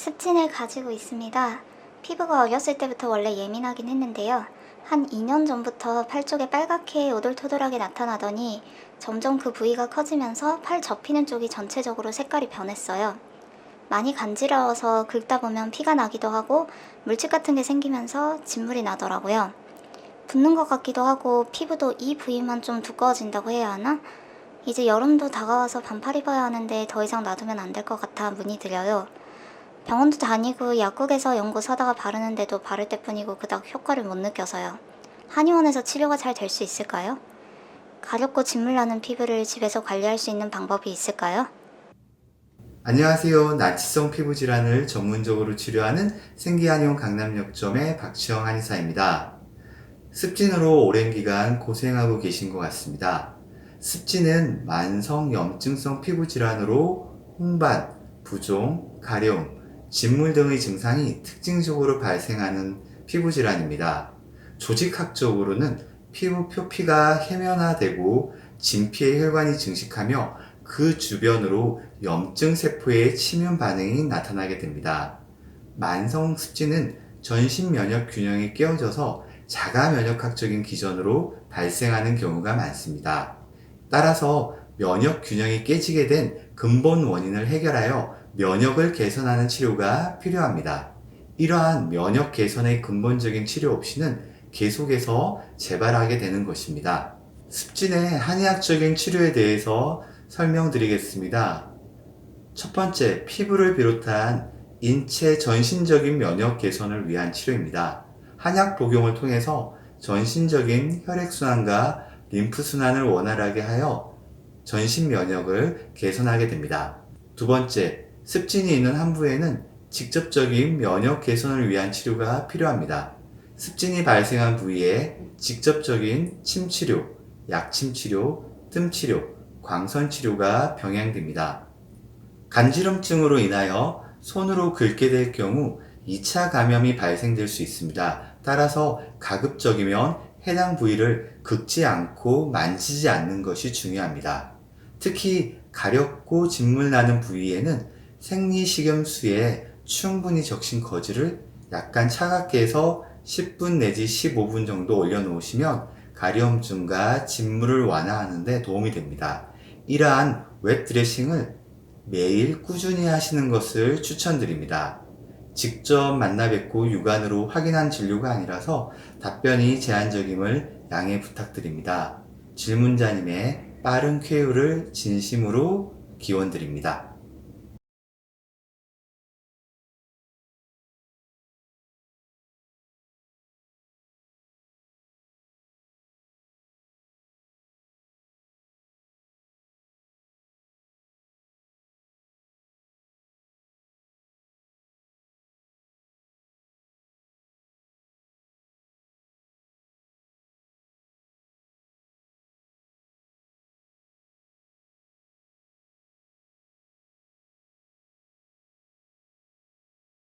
습진을 가지고 있습니다. 피부가 어렸을 때부터 원래 예민하긴 했는데요. 한 2년 전부터 팔 쪽에 빨갛게 오돌토돌하게 나타나더니 점점 그 부위가 커지면서 팔 접히는 쪽이 전체적으로 색깔이 변했어요. 많이 간지러워서 긁다 보면 피가 나기도 하고 물집 같은 게 생기면서 진물이 나더라고요. 붓는 것 같기도 하고 피부도 이 부위만 좀 두꺼워진다고 해야 하나? 이제 여름도 다가와서 반팔 입어야 하는데 더 이상 놔두면 안 될 것 같아 문의드려요. 병원도 다니고 약국에서 연고 사다가 바르는데도 바를 때뿐이고 그닥 효과를 못 느껴서요. 한의원에서 치료가 잘 될 수 있을까요? 가렵고 진물 나는 피부를 집에서 관리할 수 있는 방법이 있을까요? 안녕하세요. 나치성 피부 질환을 전문적으로 치료하는 생기한의원 강남역점의 박지영 한의사입니다. 습진으로 오랜 기간 고생하고 계신 것 같습니다. 습진은 만성 염증성 피부 질환으로 홍반, 부종, 가려움, 진물 등의 증상이 특징적으로 발생하는 피부 질환입니다. 조직학적으로는 피부 표피가 해면화되고 진피의 혈관이 증식하며 그 주변으로 염증 세포의 침윤 반응이 나타나게 됩니다. 만성 습진은 전신 면역 균형이 깨어져서 자가 면역학적인 기전으로 발생하는 경우가 많습니다. 따라서 면역 균형이 깨지게 된 근본 원인을 해결하여 면역을 개선하는 치료가 필요합니다. 이러한 면역 개선의 근본적인 치료 없이는 계속해서 재발하게 되는 것입니다. 습진의 한의학적인 치료에 대해서 설명드리겠습니다. 첫 번째, 피부를 비롯한 인체 전신적인 면역 개선을 위한 치료입니다. 한약 복용을 통해서 전신적인 혈액순환과 림프순환을 원활하게 하여 전신 면역을 개선하게 됩니다. 두 번째, 습진이 있는 한부에는 직접적인 면역 개선을 위한 치료가 필요합니다. 습진이 발생한 부위에 직접적인 침치료, 약침치료, 뜸치료, 광선치료가 병행됩니다. 간지럼증으로 인하여 손으로 긁게 될 경우 2차 감염이 발생될 수 있습니다. 따라서 가급적이면 해당 부위를 긁지 않고 만지지 않는 것이 중요합니다. 특히 가렵고 진물 나는 부위에는 생리식염수에 충분히 적신 거즈를 약간 차갑게 해서 10분 내지 15분 정도 올려놓으시면 가려움증과 진물을 완화하는 데 도움이 됩니다. 이러한 웹 드레싱을 매일 꾸준히 하시는 것을 추천드립니다. 직접 만나 뵙고 육안으로 확인한 진료가 아니라서 답변이 제한적임을 양해 부탁드립니다. 질문자님의 빠른 쾌유를 진심으로 기원드립니다.